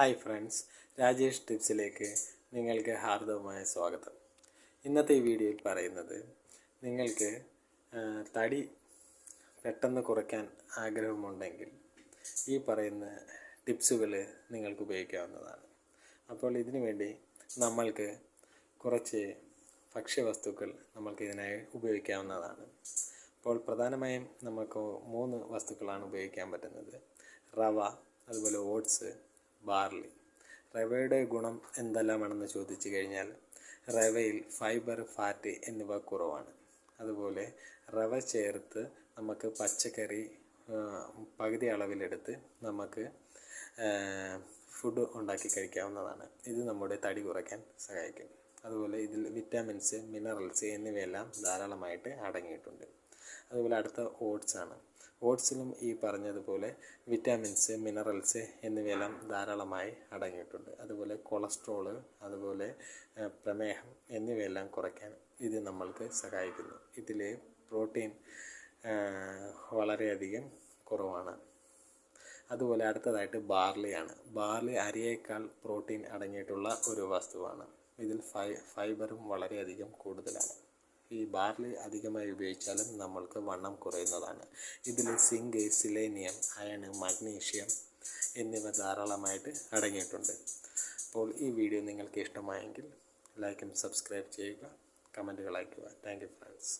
Hi friends Rajesh ടിപ്സിലേക്ക് നിങ്ങൾക്ക് ഹാർദവമായ സ്വാഗതം. ഇന്നത്തെ ഈ വീഡിയോയിൽ പറയുന്നത് നിങ്ങൾക്ക് തടി പെട്ടെന്ന് കുറയ്ക്കാൻ ആഗ്രഹമുണ്ടെങ്കിൽ ഈ പറയുന്ന ടിപ്സുകൾ നിങ്ങൾക്ക് ഉപയോഗിക്കാവുന്നതാണ്. അപ്പോൾ ഇതിനു വേണ്ടി നമ്മൾക്ക് കുറച്ച് ഭക്ഷ്യവസ്തുക്കൾ നമ്മൾക്ക് ഇതിനായി ഉപയോഗിക്കാവുന്നതാണ്. അപ്പോൾ പ്രധാനമായും നമുക്ക് മൂന്ന് വസ്തുക്കളാണ് ഉപയോഗിക്കാൻ പറ്റുന്നത്. റവ അതുപോലെ ഓട്സ് ബാർലി. റവയുടെ ഗുണം എന്തെല്ലാമാണെന്ന് ചോദിച്ചു കഴിഞ്ഞാൽ റവയിൽ ഫൈബർ ഫാറ്റ് എന്നിവ കുറവാണ്. അതുപോലെ റവ ചേർത്ത് നമുക്ക് പച്ചക്കറി പകുതി അളവിലെടുത്ത് നമുക്ക് ഫുഡ് ഉണ്ടാക്കി കഴിക്കാവുന്നതാണ്. ഇത് നമ്മുടെ തടി കുറയ്ക്കാൻ സഹായിക്കും. അതുപോലെ ഇതിൽ വിറ്റാമിൻസ് മിനറൽസ് എന്നിവയെല്ലാം ധാരാളമായിട്ട് അടങ്ങിയിട്ടുണ്ട്. അതുപോലെ അടുത്ത ഓട്സ് ആണ്. ഓട്സിലും ഈ പറഞ്ഞതുപോലെ വിറ്റാമിൻസ് മിനറൽസ് എന്നിവയെല്ലാം ധാരാളമായി അടങ്ങിയിട്ടുണ്ട്. അതുപോലെ കൊളസ്ട്രോൾ അതുപോലെ പ്രമേഹം എന്നിവയെല്ലാം കുറയ്ക്കാൻ ഇത് നമ്മൾക്ക് സഹായിക്കുന്നു. ഇതിൽ പ്രോട്ടീൻ വളരെയധികം കുറവാണ്. അതുപോലെ അടുത്തതായിട്ട് ബാർലിയാണ്. ബാർലി അരിയേക്കാൾ പ്രോട്ടീൻ അടങ്ങിയിട്ടുള്ള ഒരു വസ്തുവാണ്. ഇതിൽ ഫൈ ഫൈബറും വളരെയധികം കൂടുതലാണ്. ഈ ബാർലി അധികമായി ഉപയോഗിച്ചാലും നമ്മൾക്ക് വണ്ണം കുറയുന്നതാണ്. ഇതിൽ സിങ്ക് സിലേനിയം അയൺ മഗ്നീഷ്യം എന്നിവ ധാരാളമായിട്ട് അടങ്ങിയിട്ടുണ്ട്. അപ്പോൾ ഈ വീഡിയോ നിങ്ങൾക്ക് ഇഷ്ടമായെങ്കിൽ ലൈക്കും സബ്സ്ക്രൈബ് ചെയ്യുക കമന്റുകൾ അയയ്ക്കുക താങ്ക് യു ഫ്രണ്ട്സ്.